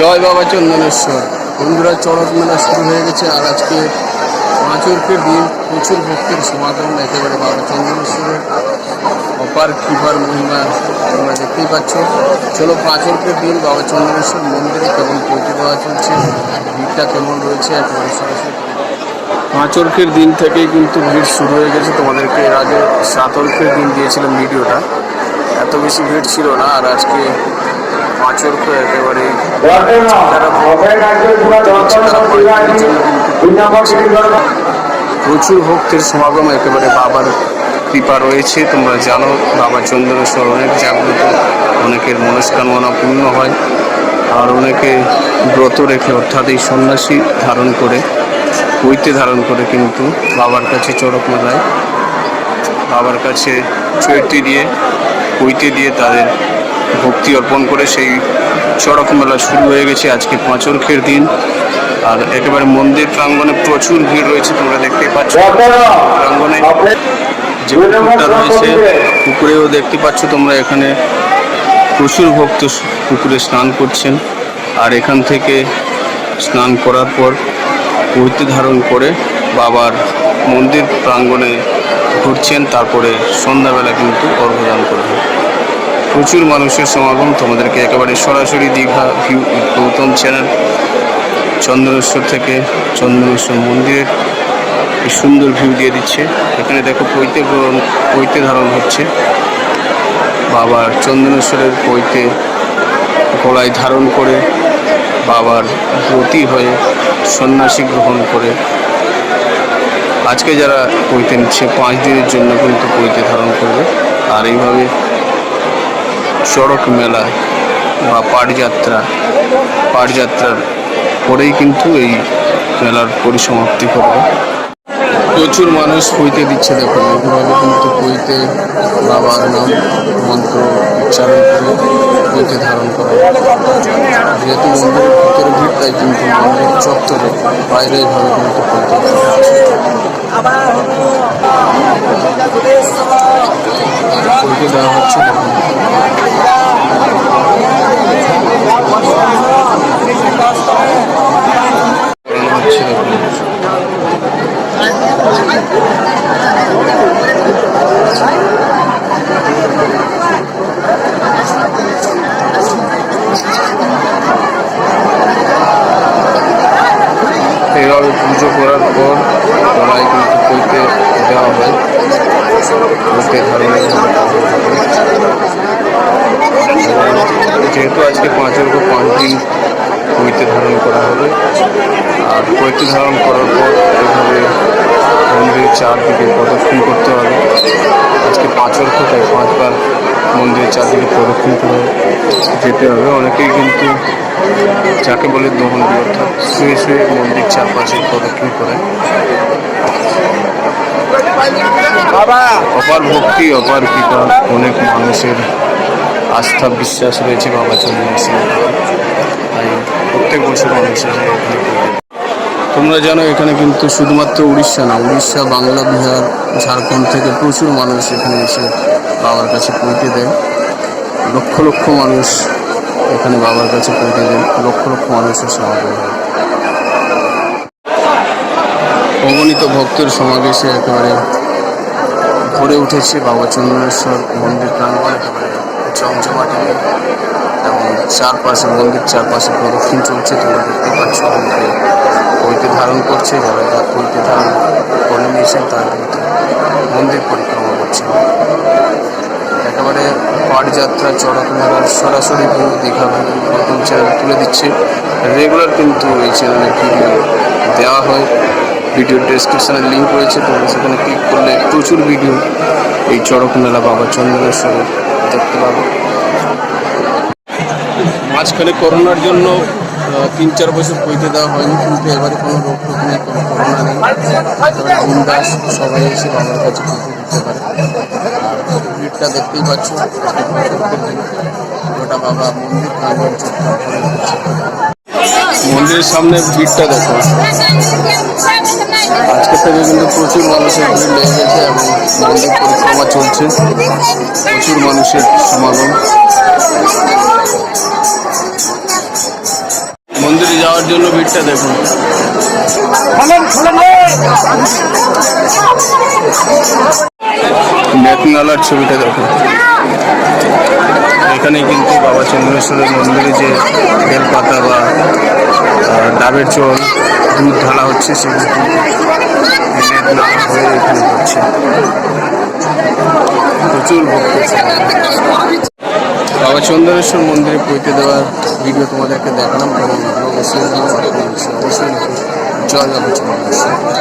জয় বাবা চন্দনেশ্বর। বন্ধুরা, চড়ক মেলা শুরু হয়ে গেছে আর আজকে পাঁচরকের দিন প্রচুর ভক্তের সমাগম একেবারে বাবা চন্দনেশ্বরের। অপার কৃপার মহিমা তোমরা দেখতেই পাচ্ছ। চলো পাঁচরকের দিন বাবা চন্দনেশ্বর মন্দিরে কেমন পৌঁছে দেওয়া চলছে, ভিড়টা কেমন রয়েছে, একেবারে সরাসরি পাঁচরকের দিন থেকেই কিন্তু ভিড় শুরু হয়ে গেছে। তোমাদেরকে এর আগে সাতরকের দিন দিয়েছিলাম ভিডিওটা। এত বেশি ভিড় ছিল না আর আজকে প্রচুর ভক্তের সমাগম, একেবারে বাবার কৃপা রয়েছে, তোমরা জানো, বাবা চন্দ্রেশ্বর অনেক জাগ্রত, অনেকের মনস্কামনা পূর্ণ হয়, আর অনেকে ব্রত রেখে অর্থাৎ এই সন্ন্যাসী ধারণ করে, পৈতে ধারণ করে কিন্তু বাবার কাছে চড়ক মেলায়, বাবার কাছে চৈতি দিয়ে, পৈতে দিয়ে তাদের ভক্তি অর্পণ করে সেই চড়ক মেলা শুরু হয়ে গেছে। আজকে পাঁচরখের দিন। আর একেবারে মন্দির প্রাঙ্গণে প্রচুর ভিড় রয়েছে, তোমরা দেখতে পাচ্ছ। প্রাঙ্গণে যে পুকুরটা রয়েছে, পুকুরেও দেখতে পাচ্ছ তোমরা এখানে প্রচুর ভক্ত পুকুরে স্নান করছেন। আর এখান থেকে স্নান করার পর পৈতে ধারণ করে বাবার মন্দির প্রাঙ্গণে ঘুরছেন। তারপরে সন্ধ্যাবেলা কিন্তু অর্ঘদান করবেন প্রচুর মানুষের সমাগম। তোমাদেরকে একেবারে সরাসরি দীঘা ভিউ গৌতম চ্যানেল, চন্দ্রেশ্বর থেকে চন্দনেশ্বর মন্দিরের সুন্দর ভিউ দিয়ে দিচ্ছে। এখানে দেখো পৈতে পৈতে ধারণ হচ্ছে। বাবার চন্দনেশ্বরের পৈতে গলায় ধারণ করে, বাবার ব্রতী হয়ে সন্ন্যাসী গ্রহণ করে। আজকে যারা পৈতে নিচ্ছে, পাঁচ দিনের জন্য কিন্তু পৈতে ধারণ করবে। আর এইভাবে চড়ক মেলা বা পাটযাত্রা, পাটযাত্রার পরেই কিন্তু এই মেলার পরিসমাপ্তি করবে প্রচুর মানুষ পইতে দিচ্ছে দেখুন এইভাবে কিন্তু পইতে বাবার নাম মন্ত্র উচ্চারণ করে পইতে ধারণ করে যেহেতু মন্দিরের ভিতরে ভিড়, তাই কিন্তু মন্দির চত্বরে বাইরে এইভাবে কিন্তু পইতে। পইতে দেওয়া হচ্ছে দেখুন। এইভাবে পুজো করার পর গলায় কিন্তু পইতে দেওয়া হয়। ধারণের যেহেতু আজকে পাঁচের উপর পাঁচ দিন পইতে ধারণ করা হবে। আর পৈতে ধারণ করার পর এইভাবে মন্দিরের চারদিকে প্রদক্ষিণ করতে হবে। আজকে পাঁচর কোথায় পাঁচবার মন্দিরের চারদিকে প্রদক্ষিণ করে যেতে হবে। অনেকেই কিন্তু যাকে বলে দহন অর্থাৎ শুয়ে শুয়ে মন্দির চারপাশে প্রদক্ষিণ করে। অপার ভক্তি অপার কৃপা অনেক মানুষের আস্থা বিশ্বাস রয়েছে বাবা চন্দ্রেশ্বর তাই প্রত্যেক বছর মানুষ এসে এখানে পুজো দেয়। তোমরা জানো এখানে কিন্তু শুধুমাত্র উড়িষ্যা না, উড়িষ্যা, বাংলা, বিহার, ঝাড়খণ্ড থেকে প্রচুর মানুষ এখানে এসে বাবার কাছে পৌঁছে দেয়। লক্ষ লক্ষ মানুষ এখানে বাবার কাছে পৌঁছে দেয়, লক্ষ লক্ষ মানুষের সমাগম অগণিত ভক্তের সমাবেশে একেবারে ভরে উঠেছে বাবা চন্দ্রেশ্বর মন্দির প্রাঙ্গণ, একেবারে জমজমাটে এবং চারপাশে মন্দির চারপাশে প্রদক্ষিণ চলছে, তোমরা দেখতে পাচ্ছ। পৈতে ধারণ করছে, যারা পৈতে ধারণ করে নিয়েছেন, তারা কিন্তু মন্দির পরিক্রমা করছে একেবারে পাটযাত্রা চড়ক মেলার সরাসরি ভিউ দীঘা নতুন চ্যানেল তুলে দিচ্ছে। রেগুলার কিন্তু এই চ্যানেলে ভিডিও দেওয়া হয়। ভিডিওর ডেসক্রিপশানে লিঙ্ক রয়েছে, তোমরা সেখানে ক্লিক করলে প্রচুর ভিডিও এই চড়ক মেলা বাবা চন্দনেশ্বরের দেখতে পাবো। মাঝখানে করোনার জন্য তিন চার বছর পইতে দেওয়া হয়নি, কিন্তু এবারে কোনো রোগ টোক নেই, কোনো করোনা নেই। বিন্দাস সবাই এসে বাবার কাছে পুজো দিতে পারে। ভিড়টা দেখতেই পাচ্ছ, গোটা বাবা মন্দির প্রাঙ্গণ। মন্দিরের সামনে ভিড়টা দেখো। আজকে থেকে কিন্তু প্রচুর মানুষের ভিড় লেগে গেছে এবং মন্দির পরিক্রমা চলছে। প্রচুর মানুষের সমাগম। জন্য ভিড়টা দেখুন। মেঘনালার ছবিটা দেখুন। এখানে কিন্তু বাবা চন্দ্রেশ্বরের মন্দিরে যে বেলপাতা বা ডাবের চল দুধ ঢালা হচ্ছে সেগুলো হয়ে এখানে হচ্ছে। প্রচুর ভক্ত বাবা চন্দ্রেশ্বর মন্দিরে পৈতে দেওয়ার ভিডিও তোমাদেরকে দেখালাম। কেমন লাগল জয় বাবা চন্দ্রেশ্বর।